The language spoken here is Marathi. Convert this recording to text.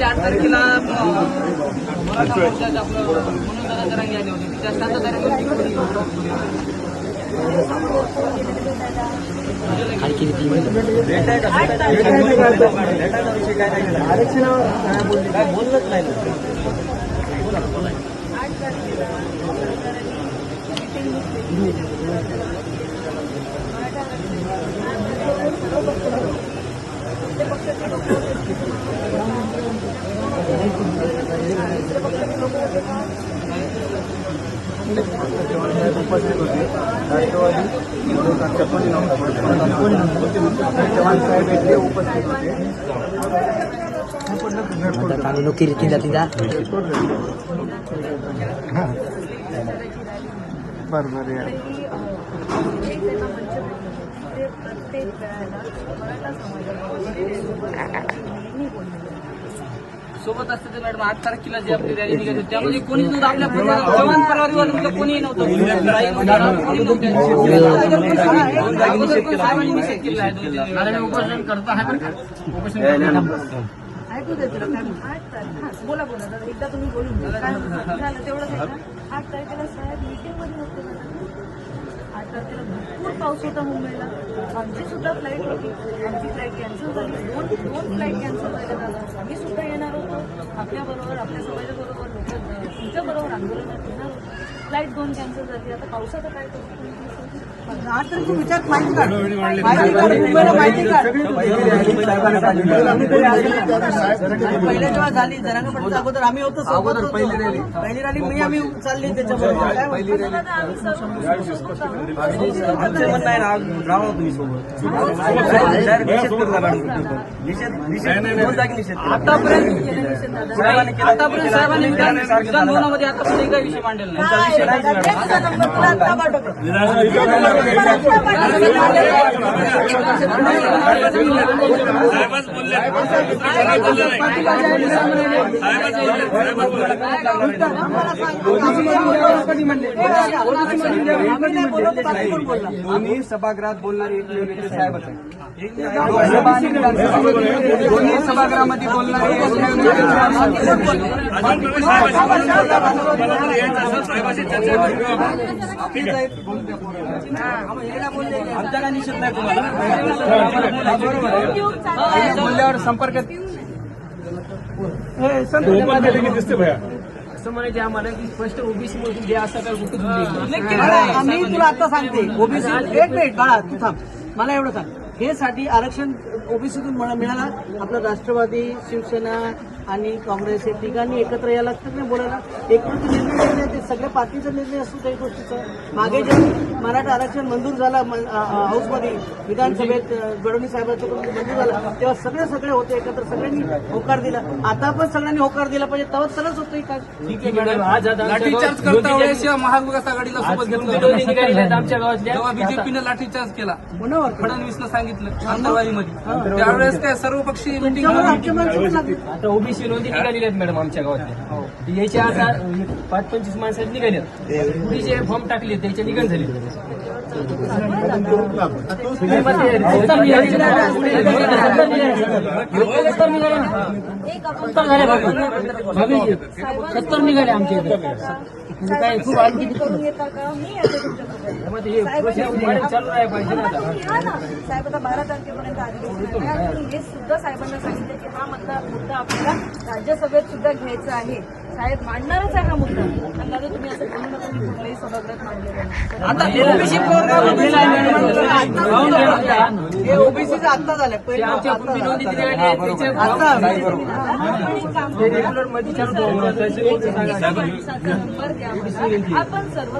ते आठ तारखेला अं, मराठा मोर्चाचे आपलं म्हणून दादा जरांगे आले होते त्या सात तारखेला उपस्थित होते राष्ट्रवादी चव्हाण साहेब येथे उपस्थित होते कानून किरी तिला बरोबर आहे प्रत्येक वेळेला मराठा समाजाला सोबत असते ते मॅडम आठ तारखेला जी आपली रॅली निघाली होती त्यामध्ये कोणीच नव्हतं आपल्या परिवार- जवान नव्हतं कोणी नव्हतं. अगोदर पण साहेबांनी निषेध केलेला आहे दोन तीन वेळा. उपोषण करता आहे बरं का? उपोषण करता. ऐकू देत तुला काय आठ तारीख हा बोला बोला दादा एकदा तुम्ही बोलून घ्या काय झालं तेवढंच आहे का आठ तारखेला साहेब मीटिंगमध्ये होते ना आठ तारखेला भरपूर पाऊस होता मुंबईला आमची सुद्धा फ्लाईट होती आमची फ्लाईट कॅन्सल झाली दोन दोन फ्लाईट कॅन्सल झाल्या दादा आपल्याबरोबर आपल्या समाजाबरोबर लोक तुमच्याबरोबर आंदोलनात येणार फ्लाईट दोन कॅन्सल झाली आता पावसाचं काय करतो आठ तारखेचा विचार माहिती काढ. माहिती काढ मुंबईला माहिती काढ. पहिल्या जेव्हा झाली जरांगा पाटील अगोदर आम्ही होतो सोबत होतो. पहिली रॅली. मी आम्ही चालली त्याच्याबरोबर. काय राहा तुम्ही सोबत. आतापर्यंत आतापर्यंत साहेबांनी विषय मांडलेला नाही. काय साहेबच बोलले. साहेबच बोलले. तुला आत्ता कोण बोलला? दोन्ही सभागृहात बोलणारे एकमेव नेते साहेबच आहे लोकसभा आणि विधानसभा. दोन्ही सभागृहामध्ये बोलणारे एकमेव नेते साहेब आमचा काय निषेध नाही तुम्हाला. बरोबर आहे बोलल्यावर संपर्क असं म्हणायचे आम्हाला की स्पष्ट ओबीसी मधून जे असं काय कुठं तुम्ही मला- आम्ही तुला आता सांगते ओबीसी एक मिनिट बाळा तू थांब. मला एवढं सांग. हे साठी आरक्षण ओबीसीतून मिळाला आपलं राष्ट्रवादी शिवसेना आणि काँग्रेस हे तिघांनी एकत्र यायला लागतं नाही बोलायला. एकूण निर्णय घेतले ते सगळ्या पार्टीचा निर्णय असतो काही गोष्टीचा. मागे जे मराठा आरक्षण मंजूर झाला हाऊसमध्ये विधानसभेत अ, गडोनी साहेबांचं पण मंजूर झाला. तेव्हा सगळे सगळे होते एकत्र सगळ्यांनी होकार दिला. आता पण सगळ्यांनी होकार दिला पाहिजे तेव्हा तरच होतं काय ठीक आहे मॅडम. आज लाठीचार्ज करता वेळेस महाविकास आघाडीला सोबत आमच्या गावातल्या तेव्हा बीजेपीनं लाठीचार्ज केला. कोणावर फडणवीसनं सांगितलं आंतरवादीमध्ये त्यावेळेस काय सर्वपक्षीय मिटिंग. आता ओबीसी नोंदी निघालेल्या आहेत मॅडम आमच्या गावातल्या याच्या आता पाच पंचवीस माणसात निघाल्या पुढे जे फॉर्म टाकले त्याच्या निघण झाले. सत्तर निघाले आमच्या काय खूप आणखी चालू आहे पाहिजे. हा. साहेब आता बारा तारखेपर्यंत आणि हे सुद्धा साहेबांना सांगितलं की हा मुद्दा मुद्दा आपल्याला राज्यसभेत सुद्धा घ्यायचा आहे. साहेब मांडणारच आहे हा मुद्दा. दादा तुम्ही असं बोलू नका मी कुठल्याही सभागृहात मांडलेलं नाही. आता ओबीसी हे ओबीसीचं आता झालं. आपण सर्व